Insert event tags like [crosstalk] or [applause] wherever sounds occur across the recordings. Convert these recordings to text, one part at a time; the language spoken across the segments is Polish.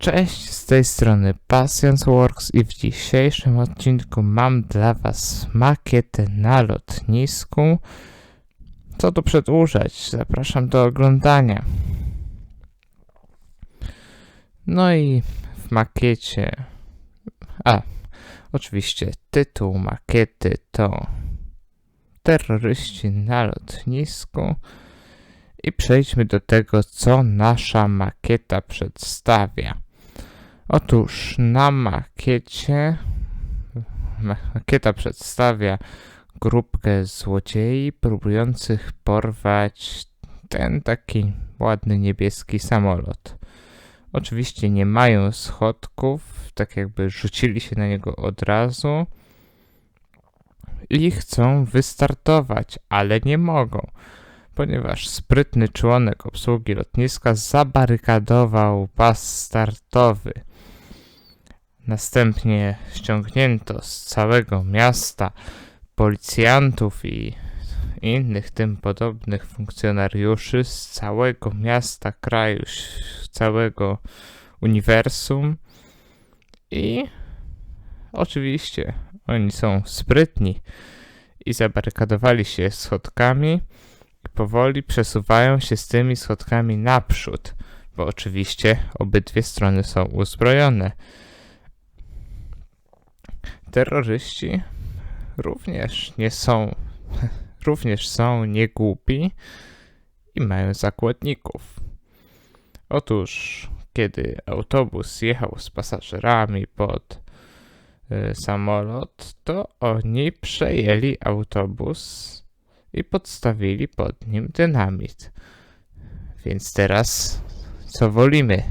Cześć, z tej strony Passions Works i w dzisiejszym odcinku mam dla Was makietę na lotnisku. Co tu przedłużać? Zapraszam do oglądania. No i w makiecie... A, oczywiście tytuł makiety to Terroryści na lotnisku. I przejdźmy do tego, co nasza makieta przedstawia. Otóż na makiecie makieta przedstawia grupkę złodziei próbujących porwać ten taki ładny niebieski samolot. Oczywiście nie mają schodków, tak jakby rzucili się na niego od razu i chcą wystartować, ale nie mogą ponieważ sprytny członek obsługi lotniska zabarykadował pas startowy. Następnie ściągnięto z całego miasta policjantów i innych tym podobnych funkcjonariuszy z całego miasta, kraju, całego uniwersum i oczywiście oni są sprytni i zabarykadowali się schodkami i powoli przesuwają się z tymi schodkami naprzód, bo oczywiście obydwie strony są uzbrojone. Terroryści również nie są, [laughs] również są niegłupi i mają zakładników. Otóż, kiedy autobus jechał z pasażerami pod y, samolot, to oni przejęli autobus i podstawili pod nim dynamit. Więc teraz co wolimy?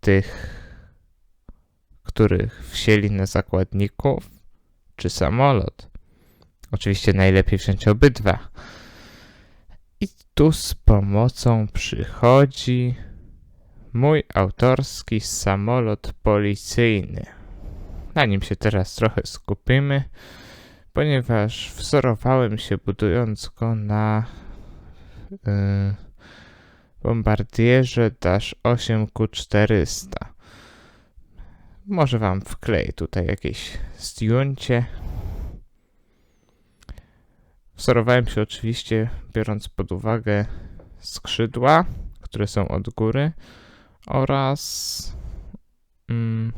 Tych, których wsieli na zakładników, czy samolot? Oczywiście najlepiej wziąć obydwa. I tu z pomocą przychodzi mój autorski samolot policyjny. Na nim się teraz trochę skupimy ponieważ wzorowałem się budując go na yy, bombardierze Dash 8 Q400. Może wam wkleję tutaj jakieś zdjęcie. Wzorowałem się oczywiście biorąc pod uwagę skrzydła, które są od góry oraz mm,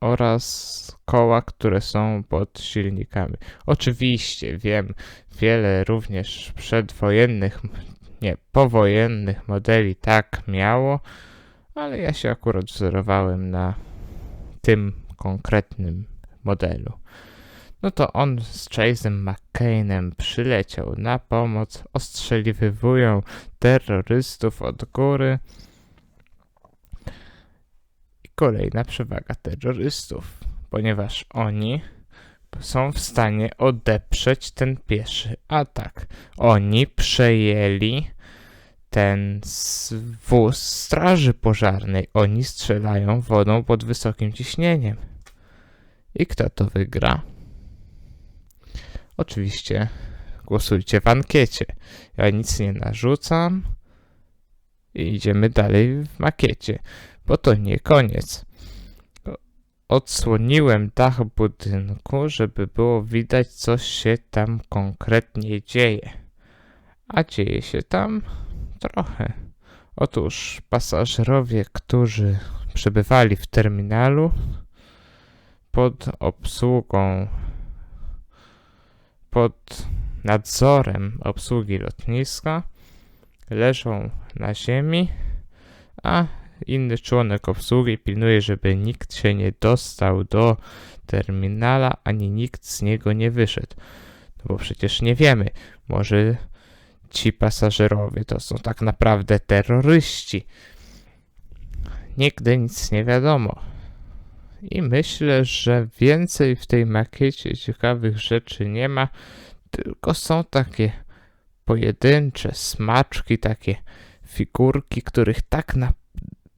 oraz koła, które są pod silnikami. Oczywiście wiem, wiele również przedwojennych, nie, powojennych modeli tak miało, ale ja się akurat wzorowałem na tym konkretnym modelu. No to on z Chase'em McCainem przyleciał na pomoc, ostrzeliwują terrorystów od góry, kolejna przewaga terrorystów, ponieważ oni są w stanie odeprzeć ten pieszy atak. Oni przejęli ten wóz straży pożarnej. Oni strzelają wodą pod wysokim ciśnieniem. I kto to wygra? Oczywiście głosujcie w ankiecie. Ja nic nie narzucam. I idziemy dalej w makiecie bo to nie koniec. Odsłoniłem dach budynku, żeby było widać, co się tam konkretnie dzieje. A dzieje się tam trochę. Otóż pasażerowie, którzy przebywali w terminalu pod obsługą, pod nadzorem obsługi lotniska, leżą na ziemi, a Inny członek obsługi pilnuje, żeby nikt się nie dostał do terminala, ani nikt z niego nie wyszedł. No bo przecież nie wiemy, może ci pasażerowie to są tak naprawdę terroryści. Nigdy nic nie wiadomo. I myślę, że więcej w tej makiecie ciekawych rzeczy nie ma, tylko są takie pojedyncze smaczki, takie figurki, których tak naprawdę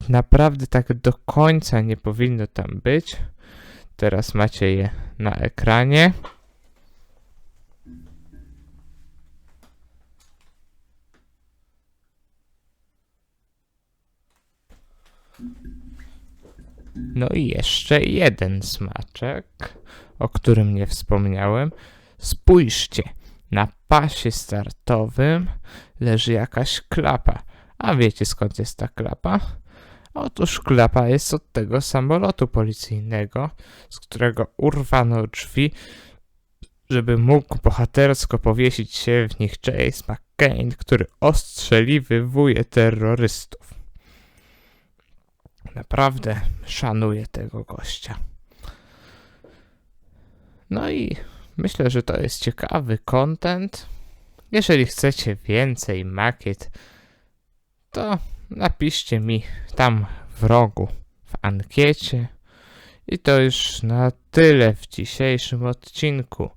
naprawdę tak do końca nie powinno tam być. Teraz macie je na ekranie. No i jeszcze jeden smaczek, o którym nie wspomniałem. Spójrzcie, na pasie startowym leży jakaś klapa. A wiecie skąd jest ta klapa? Otóż klapa jest od tego samolotu policyjnego, z którego urwano drzwi, żeby mógł bohatersko powiesić się w nich Chase McCain, który ostrzeliwuje terrorystów. Naprawdę szanuję tego gościa. No i myślę, że to jest ciekawy content. Jeżeli chcecie więcej makiet, to napiszcie mi tam w rogu w ankiecie. I to już na tyle w dzisiejszym odcinku.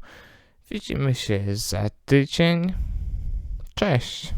Widzimy się za tydzień. Cześć.